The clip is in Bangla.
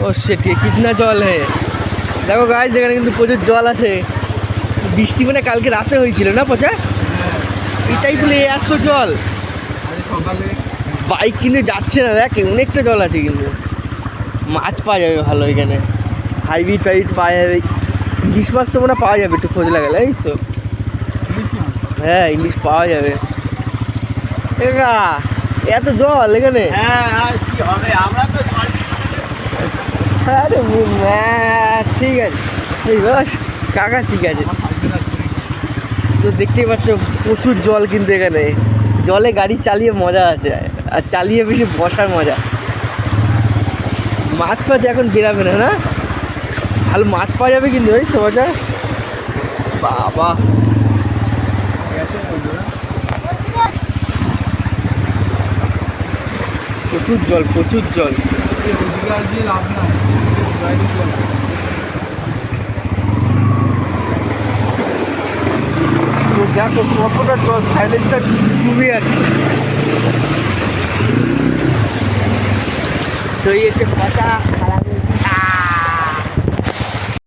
ও সেটি কিতনা জল হে। দেখো গাছ এখানে কিন্তু প্রচুর জল আছে। বৃষ্টি মানে কালকে রাতে হয়েছিল না পচা? এটাই বলে এত জল। বাইক কিন্তু যাচ্ছে না, দেখ অনেকটা জল আছে কিন্তু। মাছ পাওয়া যাবে ভালো এখানে। হাইব্রিড ফাইব্রিড পাওয়া যাবে। ইলিশ মাছ তো মনে পাওয়া যাবে একটু খোঁজ লাগালে, জানিস তো? হ্যাঁ ইলিশ পাওয়া যাবে। এত জল এখানে? আরে বু- হ্যাঁ, ঠিক আছে। এই বাস কাকা ঠিক আছে। তো দেখতেই পাচ্ছ প্রচুর জল কিন্তু এখানে। জলে গাড়ি চালিয়ে মজা আছে। আর চালিয়ে বেশি বসার মজা। মাছ ফাছ এখন বেরাবে না না? ভালো মাছ পাওয়া যাবে কিন্তু ওই বাজার। বাবা। প্রচুর জল প্রচুর জল। তো দেখো কতটা সাইলেন্সটা ডুবে যাচ্ছে তো এই একটা পাতা